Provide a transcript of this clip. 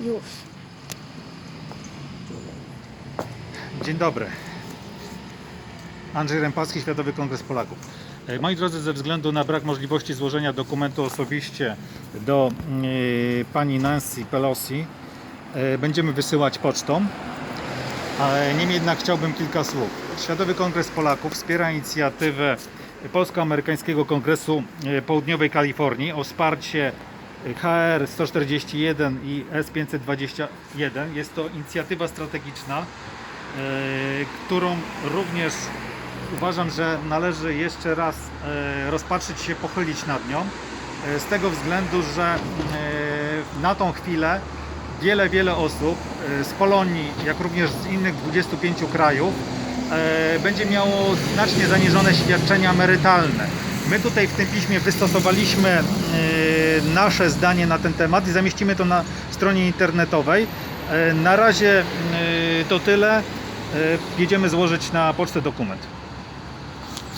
Już. Dzień dobry. Andrzej Rępacki, Światowy Kongres Polaków. E, Moi drodzy, ze względu na brak możliwości złożenia dokumentu osobiście do e, pani Nancy Pelosi, e, będziemy wysyłać pocztą. Ale niemniej jednak chciałbym kilka słów. Światowy Kongres Polaków wspiera inicjatywę Polsko-Amerykańskiego Kongresu Południowej Kalifornii o wsparcie HR 141 i S521. Jest to inicjatywa strategiczna, e, którą również uważam, że należy jeszcze raz e, rozpatrzyć się, pochylić nad nią. e, Z tego względu, że na tą chwilę wiele, wiele osób z Polonii, jak również z innych 25 krajów będzie miało znacznie zaniżone świadczenia emerytalne. My tutaj w tym piśmie wystosowaliśmy e, nasze zdanie na ten temat i zamieścimy to na stronie internetowej. E, Na razie e, to tyle. Jedziemy złożyć na pocztę dokument.